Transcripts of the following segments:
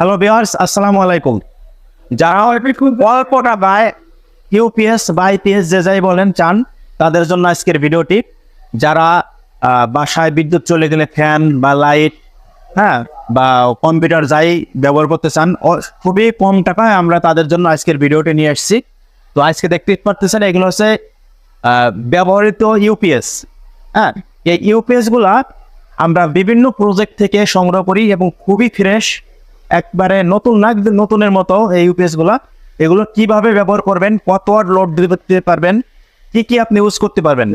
Hello বিহার্স আসসালামু আলাইকুম যারা অল্প টাকায় ইউপিএস বা আইপিএস যে যাই বলেন চান, তাদের জন্য আজকের ভিডিওটি। যারা বাসায় বিদ্যুৎ চলে গেলে ফ্যান বা লাইট হ্যাঁ বা কম্পিউটার যাই ব্যবহার করতে চান খুবই কম টাকায় আমরা তাদের জন্য আজকের ভিডিওটি নিয়ে এসেছি তো আজকে দেখতে পারতেছেন, এগুলো হচ্ছে ব্যবহৃত ইউপিএস হ্যাঁ এই ইউপিএসগুলা আমরা বিভিন্ন প্রজেক্ট থেকে সংগ্রহ করি এবং খুবই ফ্রেশ একবারে নতুন না নতুনের মতো এই ইউপিএসগুলা, এগুলো কীভাবে ব্যবহার করবেন, কত ওয়াট লোড দিতে পারবেন, কি কি আপনি ইউজ করতে পারবেন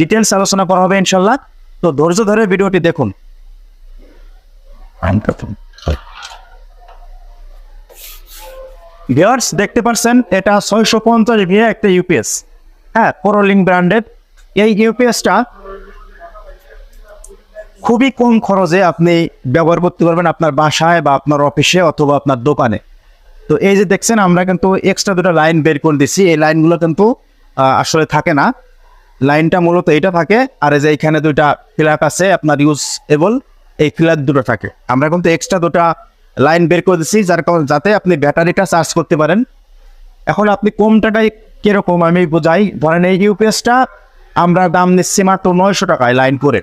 ডিটেলস আলোচনা করা হবে ইনশাল্লাহ তো ধৈর্য ধরে ভিডিওটি দেখুন। ভিউয়ার্স দেখতে পাচ্ছেন এটা ছয়শো পঞ্চাশ ভিএ একটা ইউপিএস হ্যাঁ কোরোলিং ব্র্যান্ডের এই ইউপিএসটা খুবই কম খরচে আপনি ব্যবহার করতে পারবেন আপনার বাসায় বা আপনার অফিসে অথবা আপনার দোকানে। তো এই যে দেখছেন, আমরা কিন্তু এক্সট্রা দুটো লাইন বের করে দিচ্ছি এই লাইনগুলো কিন্তু আসলে থাকে না। লাইনটা মূলত এইটা থাকে, আর এই যে এখানে দুইটা ফিলাপ আছে, আপনার ইউজ এবল এই ফিলাপ দুটো থাকে। আমরা কিন্তু এক্সট্রা দুটা লাইন বের করে দিচ্ছি যার কারণে যাতে আপনি ব্যাটারিটা চার্জ করতে পারেন। এখন আপনি কম টাকায় কীরকম আমি বোঝাই। ধরেন এই ইউপিএসটা আমরা দাম নিচ্ছি মাত্র নয়শো টাকায় লাইন করে।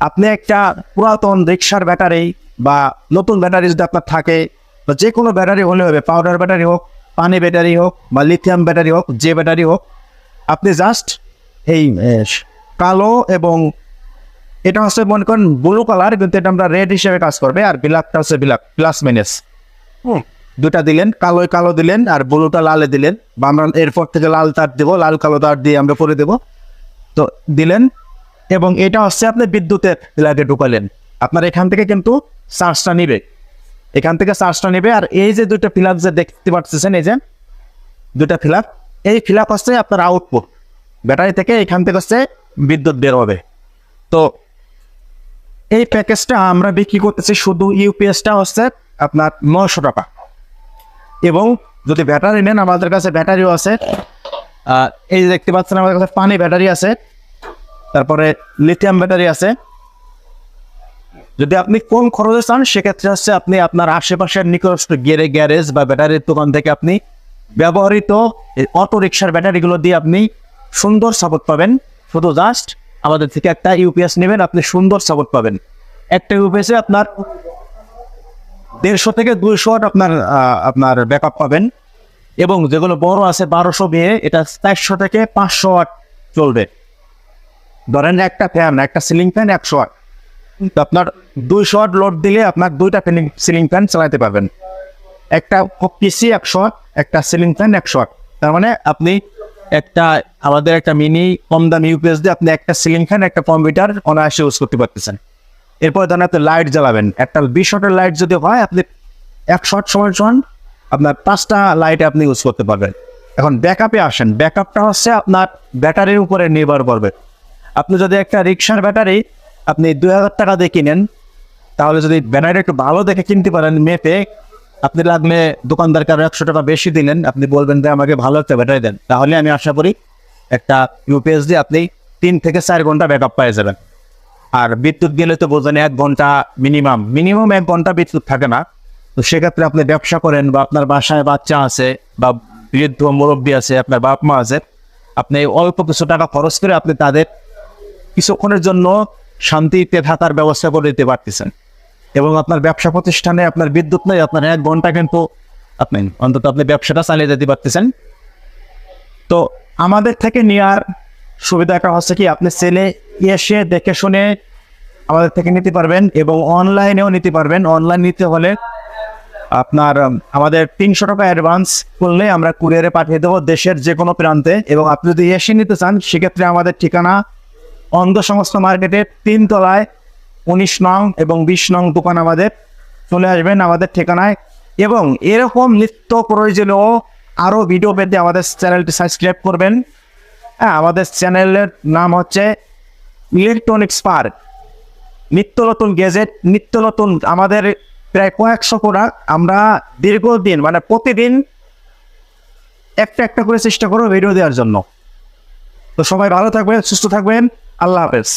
আপনি একটা পুরাতন রিক্সার ব্যাটারি বা নতুন ব্যাটারি যদি আপনার থাকে বা যে কোনো ব্যাটারি হলে হবে পাউডার ব্যাটারি হোক পানি ব্যাটারি হোক বা লিথিয়াম ব্যাটারি হোক যে ব্যাটারি হোক আপনি জাস্ট এই কালো এবং এটা হচ্ছে মনে করেন ব্লু কালার কিন্তু এটা আমরা রেড হিসেবে কাজ করবে আর বিলাকটা হচ্ছে বিলাক প্লাস মাইনাস হুম। দুটা দিলেন কালো কালো দিলেন আর ব্লুটা লালে দিলেন বা আমরা এরপর থেকে লাল তার দেবো লাল কালো তার দিয়ে আমরা করে দেবো। তো দিলেন এবং এটা হচ্ছে আপনি বিদ্যুতের প্লাগে ঢুকালেন। আপনার এখান থেকে কিন্তু চার্জটা নিবে। এখান থেকে চার্জটা নেবে আর এই যে দুটো ফিলাপ যে দেখতে পাচ্ছেন এই যে দুটা ফিলাপ এই ফিলাপ হচ্ছে আপনার আউটপুট ব্যাটারি থেকে এখান থেকে হচ্ছে বিদ্যুৎ বের হবে। তো এই প্যাকেজটা আমরা বিক্রি করতেছি শুধু ইউপিএসটা হচ্ছে আপনার নশো টাকা। এবং যদি ব্যাটারি নেন, আমাদের কাছে ব্যাটারিও আছে। এই দেখতে পাচ্ছেন, আমাদের কাছে পানি ব্যাটারি আছে। তারপরে লিথিয়াম ব্যাটারি আছে। যদি আপনি কম খরচে চান, সেক্ষেত্রে হচ্ছে আপনি আপনার আশেপাশের নিকটস্থ গেরে, গ্যারেজ বা ব্যাটারির দোকান থেকে আপনি ব্যবহৃত অটো রিক্সার ব্যাটারিগুলো দিয়ে আপনি সুন্দর সাপোর্ট পাবেন। শুধু জাস্ট আমাদের থেকে একটা ইউপিএস নেবেন, আপনি সুন্দর সাপোর্ট পাবেন। একটা ইউপিএসে আপনার দেড়শো থেকে দুইশো আপনার আপনার ব্যাকআপ পাবেন। এবং যেগুলো বড় আছে বারোশো বিয়ে এটা চারশো থেকে পাঁচশো ওয়াট চলবে। ধরেন একটা ফ্যান একটা সিলিং ফ্যান একশো আট। আপনার দুইশো ওয়াট লোড দিলে আপনার দুইটা ফ্যান সিলিং ফ্যান চালাতে পারবেন। একটা পিসি একশো একটা সিলিং ফ্যান একশো তার মানে আপনি একটা আমাদের একটা মিনি কম দাম ইউপিএস দিয়ে আপনি একটা সিলিং ফ্যান একটা কম্পিউটার অনায়াসে ইউজ করতে পারতেছেন। এরপর ধরেন আপনি লাইট জ্বালাবেন। একটা বিশ শটের লাইট যদি হয়, আপনি এক শট সময় সমান আপনার পাঁচটা লাইট আপনি ইউজ করতে পারবেন। এখন ব্যাকআপে আসেন। ব্যাকআপটা হচ্ছে আপনার ব্যাটারির উপরে নির্ভর করবে। আপনি যদি একটা রিক্সার ব্যাটারি আপনি দুই হাজার টাকা দিয়ে কিনেন, তাহলে যদি ব্যাটারি একটু ভালো দেখে কিনতে পারেন মেপে, আপনি লাগলে দোকানদারকে আরও একশো টাকা বেশি দিলেন। আপনি বলবেন যে আমাকে ভালো একটা ব্যাটারি দেন। তাহলে আমি আশা করি একটা ইউপিএস দিয়ে আপনি তিন থেকে চার ঘণ্টা ব্যাকআপ পেয়ে যাবেন। আর বিদ্যুৎ গেলে তো বোঝেন এক ঘণ্টা মিনিমাম মিনিমাম এক ঘণ্টা বিদ্যুৎ থাকে না। তো সেক্ষেত্রে আপনি ব্যবসা করেন বা আপনার বাসায় বাচ্চা আছে বা বৃদ্ধ মুরব্বী আছে, আপনার বাপ মা আছে, আপনি অল্প কিছু টাকা খরচ করে আপনি তাদের কিছুক্ষণের জন্য শান্তিতে থাকার ব্যবস্থা করে দিতে পারতেছেন। এবং আপনার ব্যবসা প্রতিষ্ঠানে আপনার বিদ্যুৎ নেই, আপনার এক ঘণ্টা কিন্তু আপনি অন্তত আপনি ব্যবসাটা চালিয়ে যেতে পারতেছেন। তো আমাদের থেকে নেওয়ার সুবিধাটা হচ্ছে কি, আপনি সেলে এসে দেখে শুনে আমাদের থেকে নিতে পারবেন এবং অনলাইনেও নিতে পারবেন। অনলাইন নিতে হলে আপনার আমাদের তিনশো টাকা অ্যাডভান্স করলে আমরা কুরিয়ারে পাঠিয়ে দেবো দেশের যে কোনো প্রান্তে। এবং আপনি যদি এসে নিতে চান, সেক্ষেত্রে আমাদের ঠিকানা অন্ধ সমস্ত মার্কেটের তিন তলায় উনিশ নং এবং বিশ নং দোকান আমাদের। চলে আসবেন আমাদের ঠিকানায়। এবং এরকম নিত্য প্রয়োজনীয় আরও ভিডিও পেতে আমাদের চ্যানেলটি সাবস্ক্রাইব করবেন। হ্যাঁ আমাদের চ্যানেলের নাম হচ্ছে ইলেকট্রনিক্স পার্ক। নিত্য নতুন গ্যাজেট, নিত্য নতুন আমাদের প্রায় কয়েকশো প্রোডাক্ট আমরা দীর্ঘদিন মানে প্রতিদিন একটা একটা করে চেষ্টা করব ভিডিও দেওয়ার জন্য। তো সবাই ভালো থাকবেন, সুস্থ থাকবেন। আল্লাহ হাফেজ